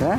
ஆ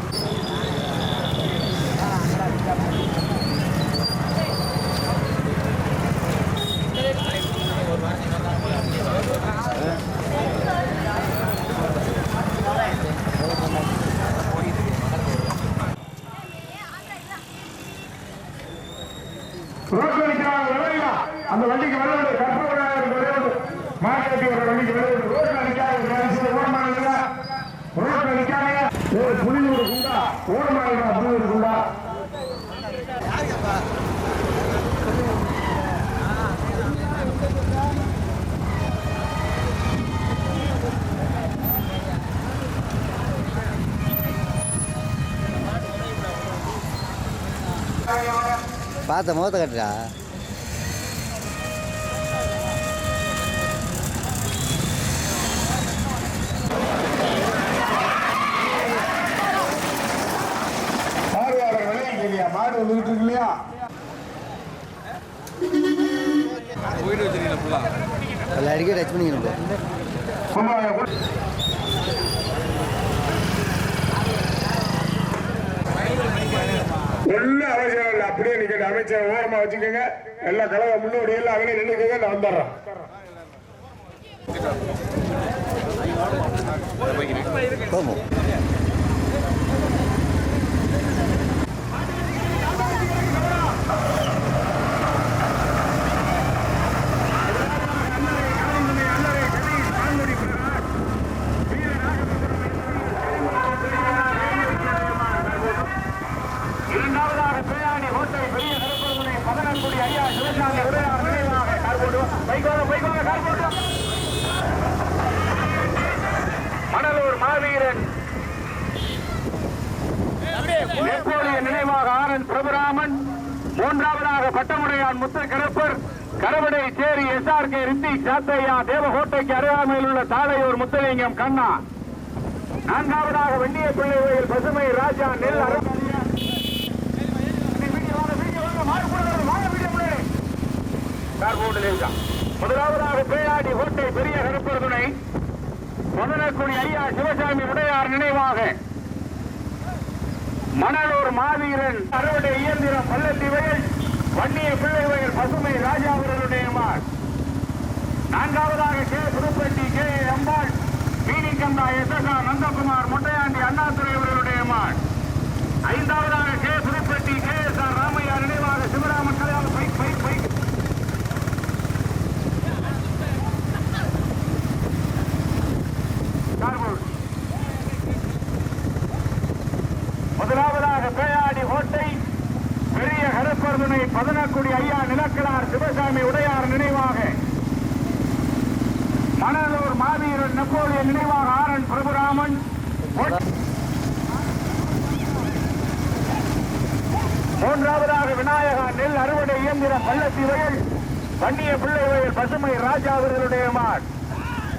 பார்த்த முகத்தை இல்லையா மாடு வந்துகிட்டு இருக்கு இல்லையா? அதில் அடிக்க டச் பண்ணிக்கணும் ஒண்ணும் அவசியம் இல்லை அப்படியே நிக்கட்டும். அமைச்சர் ஓரமா வச்சுக்கோங்க. எல்லா கலவை முன்னோடி எல்லாம் அவனே நின்றுக்கோங்க நான் வந்துடுறேன். போமோ இரண்டாவதாக பேயாணி ஹோட்டல் பெரிய கருப்பொருளை பதனக்குடி ஐயா சிவசாமி உரையார் நினைவாக கார் போட்டு பைக்கோங்க பைக்கோங்க கார் போட்டு மணலூர் மாவீரன் நெப்போலியன் நினைவாக ஆனந்த் பிரபுராமன் மூன்றாவதாக பட்டமுடையான் முத்து கருப்பர் கரவடை சேரி எஸ்ஆர் கே ரித்திக் சாத்தையா தேவகோட்டைக்கு அருகாமையில் உள்ள முத்துலிங்கம் கண்ணா. நான்காவதாக வெண்ணிய பிள்ளைகள் பசுமை ராஜா நெல் அரசாணியா முதலாவதாக பேராடி கோட்டை பெரிய கருப்பர் துணை மதனக்குடி ஐயா சிவசாமி உடையார் நினைவாக. மணலூர் மாவீரன் அறுவடை இயந்திரம் பள்ளத்தி வயல். வன்னிய பிள்ளை வயல் பசுமை ராஜா அவர்களுடைய நான்காவதாக கே. புதுப்பட்டி கே. எம்பாள் மீனிக்கந்தா S. S. R. Nandakumar Muttaiyandi Annadurai அவர்களுடைய மார் ஐந்தாவதாக K. Pudupatti K. S. R. Ramaiya நினைவாக சிவராமன் கலையால் பைக் பைக் பைக் முதலாவதாக பேயாடி கோட்டை பெரிய கருப்பர்தனை பதனக்குடி ஐயா நிலக்கலார் சிவசாமி உடையார் நினைவாக மணலூர் மாவீரன் நெப்போலியன் நினைவாக ஆரன் பிரபுராமன். மூன்றாவதாக விநாயகா நெல் அறுவடை இயந்திரம் பள்ளத்தி வயல். வன்னிய பிள்ளை வயல் பசுமை ராஜா அவர்களுடைய மாட்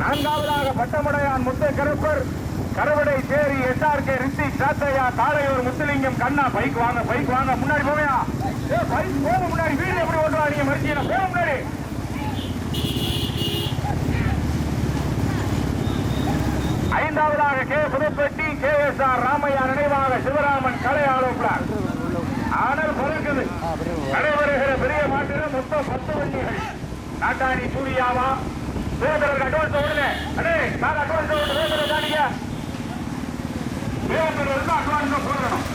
நான்காவதாக பட்டமுடையான் முத்த கருப்பர் கருவடை சேரி எஸ்ஆர்கே ரித்திக் சாத்தையா தாளையூர் முத்துலிங்கம் கண்ணா. பைக் வாங்க பைக் வாங்க முன்னாடி போவையா பைக் போக முன்னாடி. வீடு எப்படி ஓட்டுவா நீங்க? மறுச்சியா போக முன்னாடி. இரண்டாவதாக K Pudupatti K S R Ramaiya நினைவாக சிவராமன் கலை ஆலோசனார் ஆனால் பறக்குது. நடைபெறுகிற பெரிய மாட்டில் மொத்தம் பத்து வண்டிகள் நாட்டாணி சூரியாவா? வேதருக்கு அட்வான்ஸ் ஓடுங்க அடே நான் அட்வான்ஸ் ஓடு வேதரை தாண்டிங்க அட்வான்ஸ் போடணும்.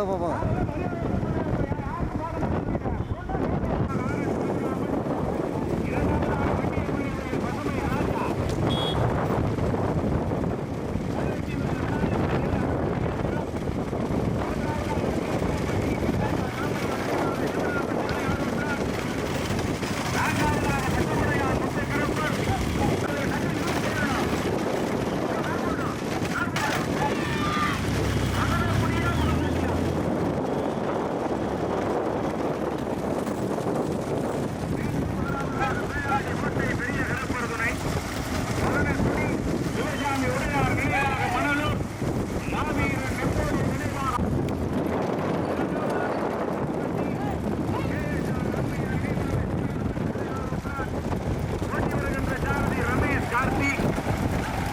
போ போ போ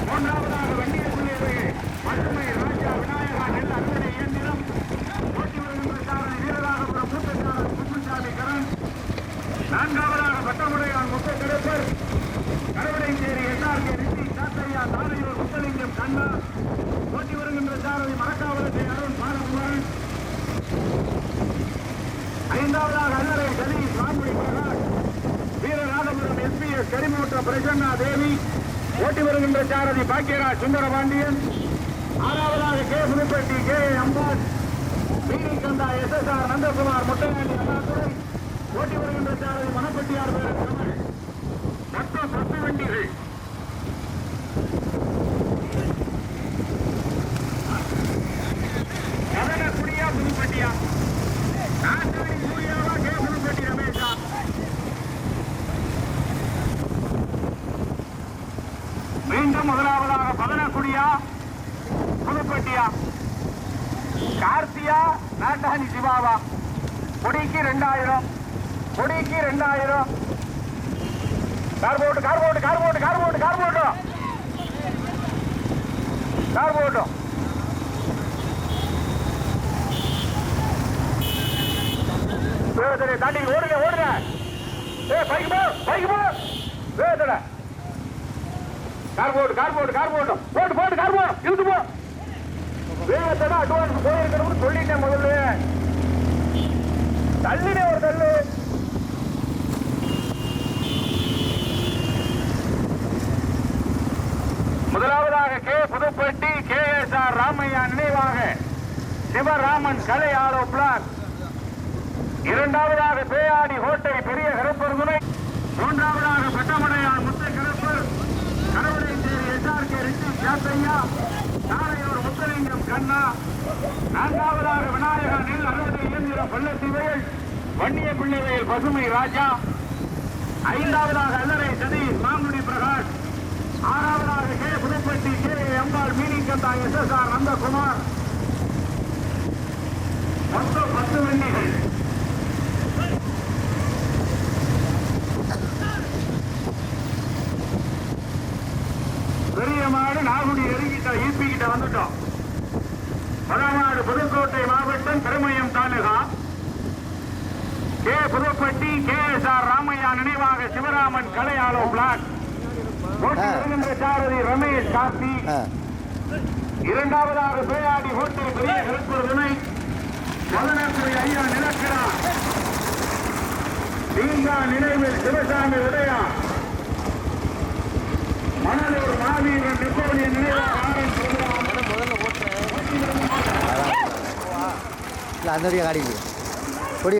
மூன்றாவதாக வண்டியை உள்ளே பசுமை ராஜா விநாயகா நெல் அறுவடை இயந்திரம் ஓட்டி வருகின்ற சாரதி வீரராகபுரம் மூத்தச்சாரர் குப்புசாமி கரண் நான்காவதாக பட்டமுடையான் முத்த கிடப்பர் கருவடைச்சேரி என்ஆர்கே ரிஷி சாத்தையா தாரையூர் முத்தலிங்கம் கண்ணா ஓட்டி வருகின்ற சாரதி மரக்காவலத்தை அருண் பாலகுமாரன் ஐந்தாவதாக அல்லறை சதீஷ் வான்மொழி பிரகாஷ் வீரராகபுரம் எஸ்பிஎஸ் கரிமூட்ட பிரசன்னா தேவி ஓட்டி வருகின்ற சாரதி சுந்தர பாண்டியன் ஆறாவதாக கே புதுப்பட்டி கே அம்பாஸ் வீரி கந்தா S S R Nandakumar Muttaiyandi Annadurai ஓட்டி வருகின்ற சாரதி மணப்பட்டியார் பேரன் கமல் மொத்தம் பத்து வண்டிகள் கதனக்குடியா புதுப்பட்டியா நாட்டாடி சூர்யாவா கே புதுப்பட்டி ரமேஷா மீண்டும் முதலாவதாக பதனக்குடியா புதுப்பட்டியா கார்த்தியா நாட்டாணி சிவாவா கொடிக்கு ரெண்டாயிரம் கொடிக்கு ரெண்டாயிரம் கார் போட்டு கார் போட்டு கார் போட்டு கார் போட்டு கார் போட்டோம் கார் போட்டோம் தாண்டி ஓடுங்க ஓடுங்க. ஏ பைக்கு போ பைக்கு போ. வேதட கார் போட்டு கார் போட்டு கார் போட்டோம் போட்டு போட்டு கார் போ. இழுத்து போ. வேகத்தோட அட்வான்ஸ் போயிருக்கிறவங்க சொல்லிட்டேன் முதல்ல. தள்ளினே ஒரு தள்ளு. முதலாவதாக K Pudupatti K S R Ramaiya நினைவாக சிவராமன் கலை ஆலோ பிளாக். இரண்டாவதாக பேயாடி கோட்டை பெரிய கருப்பர் முனை மூன்றாவதாக பட்டமடையார் முத்தை கருப்பர். கடவுளைச்சேரி எஸ்ஆர் கே ரிஷி சாத்தையா நாளையோர் முத்தலிங்கம் கண்ணா. நான்காவதாக விநாயகா நெல் அறுபது இயந்திரம் பள்ளத்தி வயல். வன்னிய பிள்ளை வயல் பசுமை ராஜா. ஐந்தாவதாக அல்லறை சதீஷ் மாங்குடி பிரகாஷ் ஆறாவதாக கே புதுப்பட்டி கே மீனிக்கந்தா எஸ் எஸ் ஆர் நந்தகுமார். மொத்தம் பத்து வண்டிகள் பெரிய மாடு நாகுடி நெருங்கிட்ட ஈபி கிட்ட வந்துட்டோம். வடநாடு புதுக்கோட்டை மாவட்டம் Thirumayam taluka. K. Pudupatti K S R Ramaiya நினைவாக சிவராமன் கலையாளோ பிளாக். சாரதி ரமேஷ் கார்த்தி. இரண்டாவதாக பேயாடி ஹோட்டல் பெரிய கருப்பூர் துணை மதனத்துறை ஐயா நினைக்கிறார். தீங்கா நினைவில் சிவசாமி உதயா. மணலூர் மாவீரன் நெப்போலியன் நினைவாக ஆரன் பிரபுராம் அந்த காடி கொடி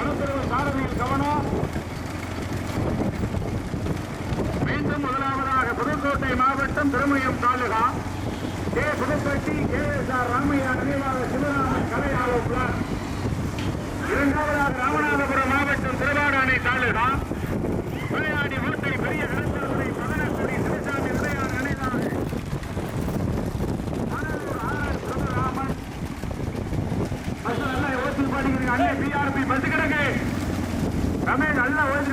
கருத்துருவ சாதனையில் கவனம். மீண்டும் முதலாவதாக புதுக்கோட்டை மாவட்டம் Thirumayam taluka. K Pudupatti K S Ramaiya நினைவாக சிவராமன் கலை ஆலோசனா இரண்டாவதாக ராமநாதபுரம் மாவட்டம் திருவாடானை தாலுகா.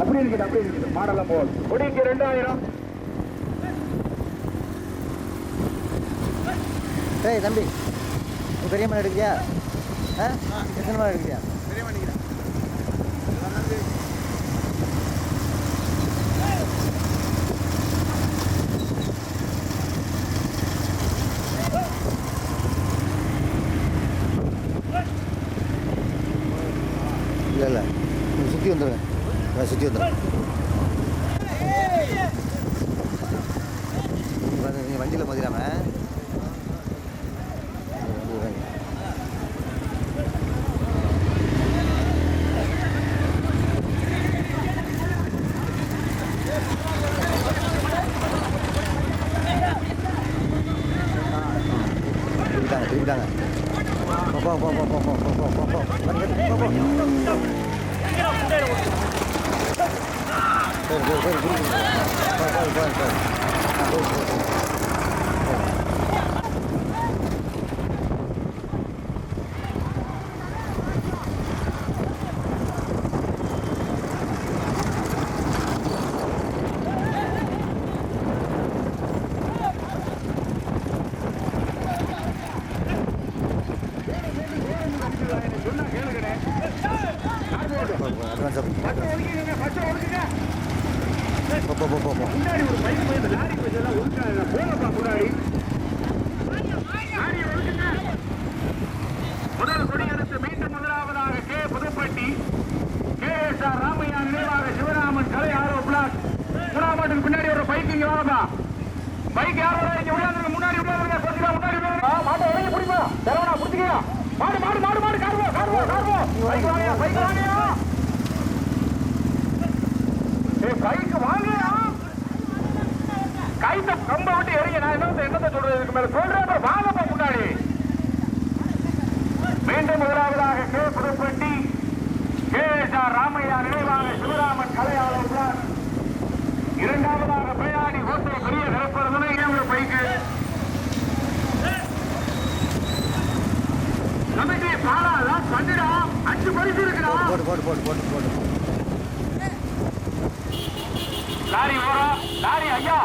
அப்படி இருக்குது அப்படி இருக்குது. மாடலாம் போகுது. கொடிக்கு ரெண்டாயிரம். ஏய் தம்பி பெரிய மலை எடுக்கியா ஆ? எத்தனை மலை எடுக்கியா на 还是接着 தரவனா புடிச்சுக்கோ மாடு மாடு மாடு மாடு கார்வோ கார்வோ கார்வோ பைக் வாங்கயா பைக் வாங்கியா ஏய் பைக் வாங்கயா கைத்த கம்ப விட்டு எறிங்க. நான் என்ன என்னத்த சொல்றது இதுக்கு மேல? சொல்றேன் அப்புறம் வாங்கப்பா முன்னாடி. மீண்டும் முதலாவதாக K. Pudupatti K. S R Ramaiya நினைவாக சிவராமன் கலையாளர் இரண்டாவதாக பிரயாணி கோட்டை பெரிய நிரப்பரதுனை பைக்கு. லாஸ்ட் பண்ணிடா அஞ்சு பரிசு இருக்குடா. போட்டு போட்டு போட்டு லாரி ஓரா. லாரி ஐயா.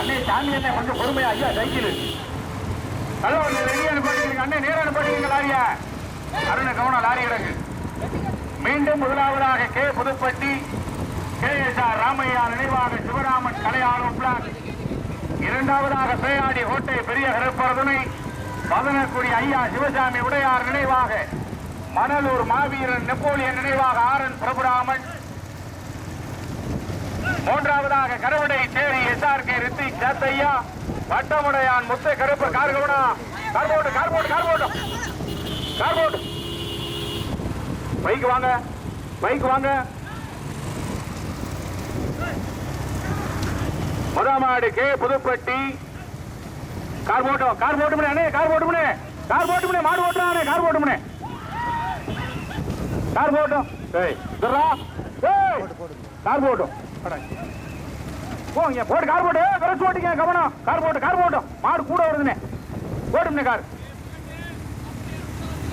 அண்ணே சாமி அண்ணே கொஞ்சம் பொறுமையா ஐயா சைக்கிள். ஹலோ நீ ரெடியா அனுப்பாட்டிக்கிறீங்க அண்ணே நேரம் லாரிய. அருண கவனம் லாரி கிடக்கு. மீண்டும் முதலாவதாக K. Pudupatti K. S. R. Ramaiya நினைவாக சிவராமன் கலையாளும் பிளாக் இரண்டாவதாக பேயாடி கோட்டை பெரிய கருப்பரதுனை பதனக்குடி ஐயா சிவசாமி உடையார் நினைவாக மணலூர் மாவீரன் நெப்போலியன் நினைவாக ஆர் என் பிரபுராமன் மூன்றாவதாக கருவடை சேரி எஸ்ஆர்கே ரித்திக் சேத்தையா வட்டமுடையான் முத்த கருப்பு கார்கவனா. கார்போட்டு கார்போட்டு கார்போட்டு கார்போட்டு பைக் வாங்க பைக் வாங்க. முதமாடு கே புதுப்பட்டி கார் போட்டோம் கார் போட்டு முனே அண்ணே கார் போட்டு முனே கார் போட்டு முனே மாடு ஓட்டுறானே கார் போட்டு முனே கார் போட்டோம். ஏய். இதுரா ஏய். கார் போட்டும். போங்க போட்டு கார் போட்டு. கரெக்ட் ஓட்டிங்க கவனம். கார் போட்டு கார் போட்டும். மாடு கூட வருதுனே போட்டும்னே கார்.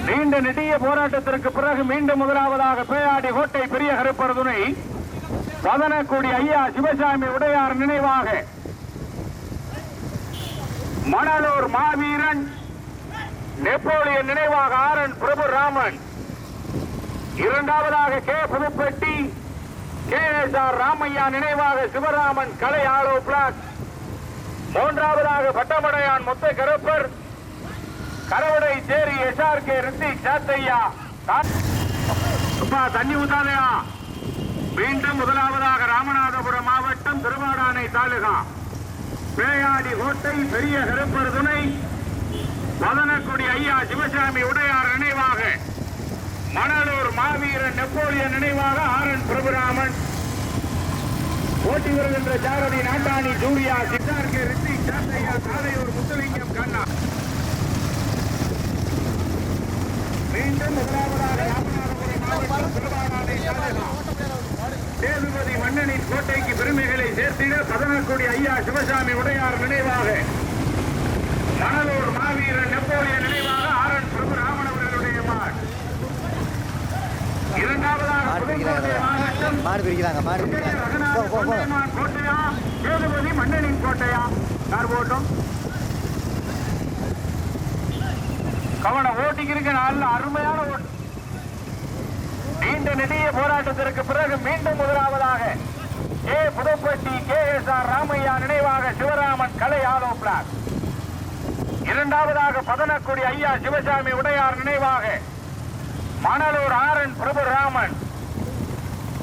நீண்ட நெடிய போராட்டத்திற்கு பிறகு மீண்டும் முதலாவதாக பேயாடி கோட்டை பெரிய கருப்பரதுனை பதனக்குடி ஐயா சிவசாமி உடையார் நினைவாக மணலூர் மாவீரன் நெப்போலியன் நினைவாக ஆரன் பிரபு ராமன். இரண்டாவதாக K Pudupatti K S R Ramaiya நினைவாக சிவராமன் கலை ஆலோ பிளாக். மூன்றாவதாக பட்டமடையான் மொத்த கருப்பர் கரவடை சேரி எஸ்ஆர் கே ரித்திக் சாத்தையா. தண்ணி ஊத்தாதையா. மீண்டும் முதலாவதாக ராமநாதபுரம் மாவட்டம் திருவாடானை தாலுகா. பேயாடி கோட்டை பெரிய கருப்பர் துணை. மதனக்குடி ஐயா சிவசாமி உடையார் நினைவாக. மணலூர் மாவீரன் நெப்போலியன் நினைவாக ஆர் என் பிரபுராமன். போட்டி வருகின்ற சாரதி நாட்டாணி ஜூரியா சித்தார்கே ரித்தி சாத்தையா காலையூர் முத்துலிங்கம் கண்ணா. மீண்டும் முதலாவதாக ராமநாதபுரம் மாவட்டம் திருவாடானை தாலுகா சேதுபதி மன்னனின் கோட்டைக்கு பெருமைகளை சேர்த்திட பதனக்குடி ஐயா சிவசாமி உடையார் நினைவாக. மணலூர் மாவீரன் நெப்போலியன் நினைவாக ஆர் என் பிரபு ராமன் அவர்களுடைய மாட் இரண்டாவதாக மாவட்டம் கோட்டையா? சேதுபதி மன்னனின் கோட்டையா? யார் போட்டும்? கவனம் ஓட்டிக்கிருக்கு நல்ல அருமையான ஓட்டு. நீண்ட நெடிய போராட்டத்திற்கு பிறகு மீண்டும் முதலாவதாக A Pudupatti K. S. R. Ramaiya நினைவாக சிவராமன் கலை ஆலோ பிளாக் இரண்டாவதாக பதனக்குடி ஐயா சிவசாமி உடையார் நினைவாக மணலூர் ஆர். என். பிரபுராமன்.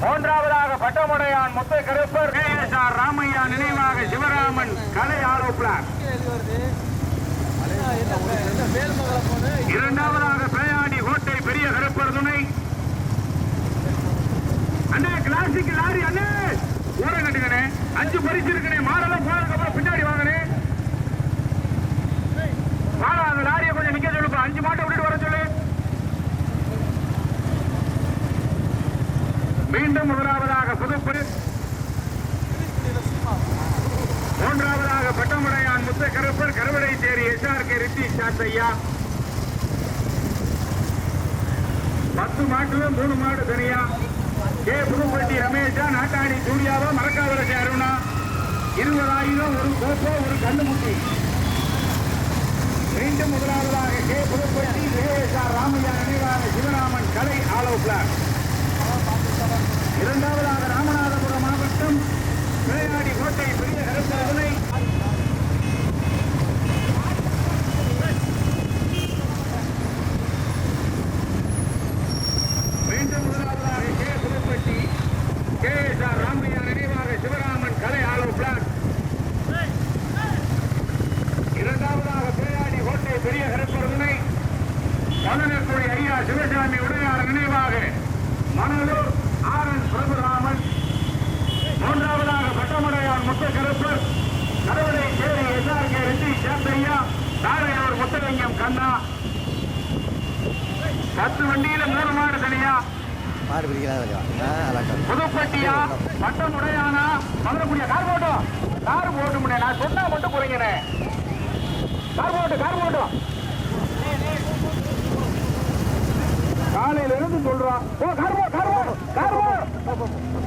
மூன்றாவதாக Pattamudaiyan Mutha Karuppar K. S. R. Ramaiya நினைவாக சிவராமன் கலை ஆலோ பிளாக் இரண்டாவதாக பேயாடி கோட்டை பெரிய கருப்பர் துணை அண்ணே கிளாசிக் லாரி அண்ணே ஓரம் கட்டுங்கண்ணே அஞ்சு பரிசு இருக்குண்ணே மாடெல்லாம் போனதுக்கு அப்புறம் பின்னாடி வாங்கண்ணே வாடா அந்த லாரியை கொஞ்சம் நிக்க சொல்லுப்பா அஞ்சு மாட்டை விட்டுட்டு வர சொல்லு மீண்டும் முதலாவதாக புதுப்பரு மூன்றாவதாக பட்டமுடையான் முத்த கருப்பர் கருவடை சேரி எஸ்ஆர் கே ரித்தி சாத்தையா பத்து மாட்டுல மூணு மாடு தனியா கே புதுப்பட்டி ரமேஷா நாட்டாணி சூர்யாவா மரக்காவரசி அருணா இருபதாயிரம் ஒரு கோப்போ ஒரு கண்ணுமுட்டி மீண்டும் முதலாவதாக கே புதுப்பட்டி விவேகார் ராமையா நினைவாக சிவராமன் கலை ஆலோ பிளாக் இரண்டாவதாக ராமநாதபுரம் மாவட்டம் பேயாடி கோட்டை பெரிய கருத்தரசனை மீண்டும் முதலாவதாக K Pudupatti K S R Ramaiya நினைவாக சிவராமன் கலை ஆலோ பிளாக் இரண்டாவதாக பேயாடி கோட்டை பெரிய கருப்பரசனை மணனக்குடி ஐயா சிவசாமி உடையார் நினைவாக மணலூர் ஆர் என் பிரபுராமன் மூன்றாவதாக பட்டமடையான் முத்த கருப்பர் கடவுளை சேரி எஸ்ஆர் கே ரெட்டி சேத்தையா தாரையூர் முத்தலிங்கம் கண்ணா பத்து வண்டியில மூணு மாடு தனியா. மாடு புதுப்பட்டியா பட்டம் உடையானா மதுரக்குடியா? கார் போட்டோம் கார் போட்டு முடியாது நான் சொன்னா மட்டும் போறீங்கண்ணே கார் போட்டு கார் போட்டோம் காலையில இருந்து சொல்றான். ஓ கார் போ கார் போடும் கார் போடும்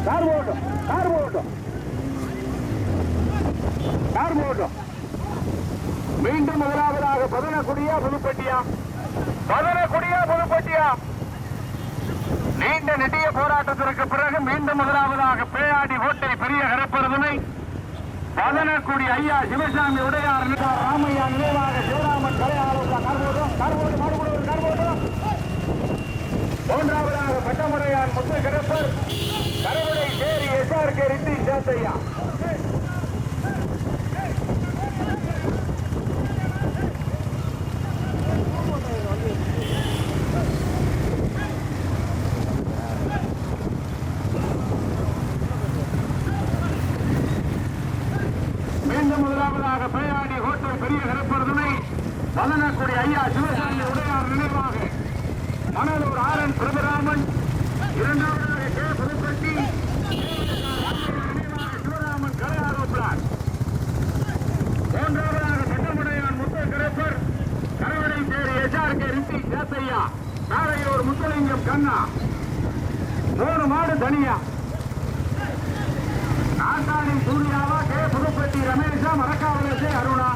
கார் போட்டும் கார் போட்டும் கார் போட்டும் மீண்டும் முதலாவதாக பதனக்குடியா புதுப்பட்டியா? பதனக்குடியா புதுப்பட்டியா நீண்ட நெடிய போராட்டத்திற்கு பிறகு மீண்டும் முதலாவதாக பேயாடி ஓட்டை பெரிய கரப்பரதனை பதனக்குடி ஐயா சிவசாமி உடையார் ராமையா நினைவாக சிவராமன் கலை ஆலோசனை கார்போட்டம் கார்போடு மாடுபோடு மூன்றாவதாக பட்டமுறையார் முத்து கரப்பர். கரவடை சேரி எஸ்ஆர் கே சேத்தையா மீண்டும் முதலாவதாக பேயாடி ஹோட்டல் பெரிய கருப்பரதுனை மதனக்குடி ஐயா சிவசாமி உடையார் நினைவாக மணலூர் ஆர் என் பிரபுராமன் இரண்டாவதாக கே புதுப்பட்டி நினைவாக சிவராமன் கலையாரோப்பினார் மூன்றாவதாக சட்டமுடையான் முத்த கருப்பர் கரவடை சேரி எஸ்ஆர் கே ரித்தி ஒரு முத்தலிங்கம் கண்ணா. மூணு மாடு தனியா. நாட்டாணி சூர்யாவா கே. புதுப்பட்டி ரமேஷா மரக்காவலசே அருணா.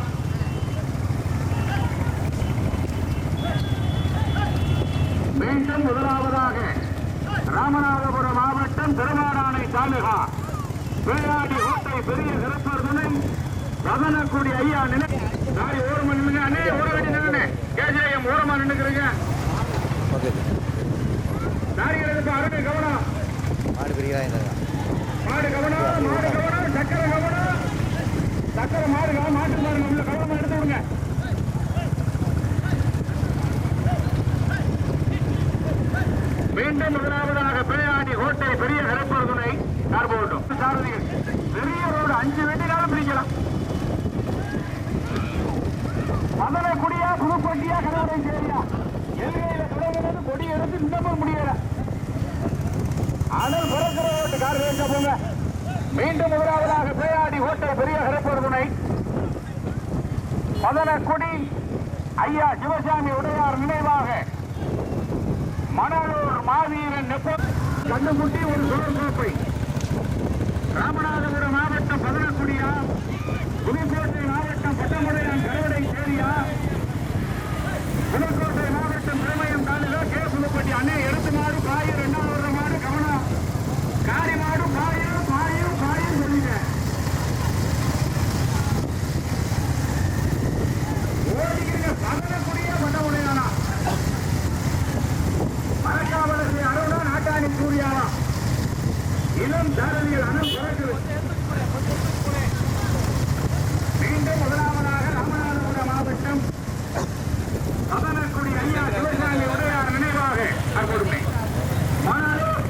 மீண்டும் முதலாவதாக ராமநாதபுரம் மாவட்டம் திருமாடா தாலுகா. வேளாடி கோட்டை பெரிய சிறப்பர் துணை ரதனக்குடி ஐயா நிலை நாளை ஓரமா நின்னுங்க அண்ணே ஒரு மணி கேஜேஎம் ஓரமா நின்னுக்கிறீங்க. நாரிகளுக்கு அருமை கவனம். மாடு பிரிக்கிறாங்க மாடு கவனம் மாடு கவனம் சக்கரை கவனம். சக்கரை மாடு கவனம் மாட்டு மாடு உள்ள கவனமா எடுத்து விடுங்க. மீண்டும் முதலாவதாக பிள்ளையாடி கோட்டை பெரிய கரப்பர் துணை கார் குடியா புதுப்பட்டியா கனவுரை எல்கையில தொடங்குறது கொடி எடுத்து இன்னமும் முடியல அனல் பிறக்கிற ஓட்டு கார் வேண்ட போங்க மீண்டும் முதலாவதாக பேயாடி ஓட்டை பெரிய கரப்பர் துணை கொடி ஐயா சிவசாமி உடையார் நினைவாக மணலூர் மாவீரன் நெப்ப கண்ணுக்குட்டி ஒரு சுழல் கோப்பை. ராமநாதபுரம் மாவட்டம் பதனக்குடியா. புதுக்கோட்டை மாவட்டம் பட்டமுடையான் கருவடை சேரியா புதுக்கோட்டை மாவட்டம் பிரமயம் தாலுகா கே புதுப்பட்டி அண்ணே எடுத்து மாடு பாயு ரெண்டாவது வர்ற மாடு கவனம் காரி மாடு பாயு பாயு பாயு சொல்லுங்க ஓடிக்கிறீங்க பதனக்குடியா பட்டமுடையானா மரக்காவலசி அருணா நாட்டாணி சூர்யாவா இளம் தாரதிகள் அணம் பிறகுது மீண்டும் முதலாவதாக ராமநாதபுரம் மாவட்டம் சதனக்குடி ஐயா சிவசாமி உடையார் நினைவாக அற்புதமை மணலூர்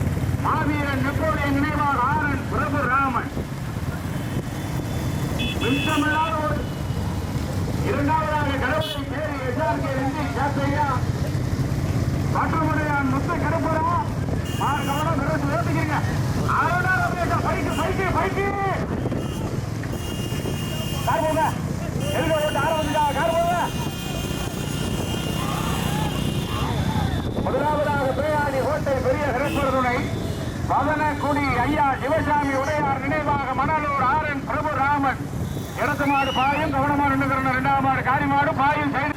மாவீரன் நெப்போலியன் நினைவாக ஆரன் பிரபு ராமன் மின்சமில்லாத ஒரு இரண்டாவதாக கடவுளை பேரி எஸ்ஆர்கே ரெண்டி சாத்தையா காற்றுமுடையான் முத்த கருப்புரா. மாறு கவனம் பிறகு ஓட்டிக்கிறீங்க அருணா ரமேஷா பைக்கு பைக்கு பைக்கு கார் போங்க. எதுக்கு ஓட்டு ஆரம்பிச்சா? கார் போங்க. முதலாவதாக பேயாடி கோட்டை பெரிய சிறப்பருணை பதனக்குடி ஐயா சிவசாமி உடையார் நினைவாக மணலூர் ஆரன் பிரபு ராமன் இடத்து மாடு பாயும் கவனமா நின்றுக்கிறன இரண்டாவது மாடு காரி மாடு பாயும் சைடு.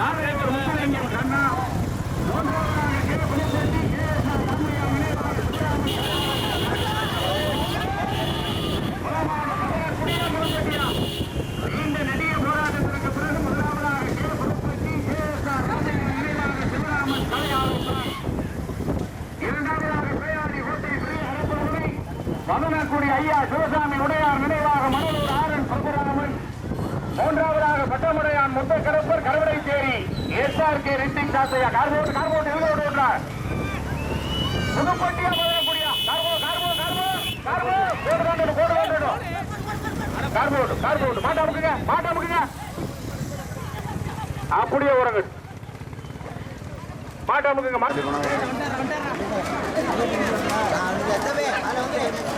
நாகரேவர் முத்துலிங்கம் கண்ணா மூன்றாவதாக K. Pulisetti, K. S. R. Ramaiya நினைவாக சிவராமன் பலமான பதனக்குடியா புதுப்பட்டியா? நீண்ட நெடிய போராட்டத்திற்கு பிறகு முதலாவதாக K. Pudupatti, K. S. R. Ramaiya நினைவாக சிவராமன் தலையாளுகிறார் இரண்டாவதாக பேயாடி கோட்டை பெரிய அரசு மதனக்குடி ஐயா சிவசாமி உடையார் நினைவாக மணலூர் ஆரன் பரசுராமன் மூன்றாவதாக பட்டமுடையான் முத்தக்கரப்பர் கருவடைச்சேரி. SRK red ink Sathaiya. கார்போட் கார்போட் எழுதோடு ஓட்டுறார் புதுப்பட்டியா அப்படியே உறங்க மாட்டா முக்குங்க மாட்டு நான் எத்தவே அதில்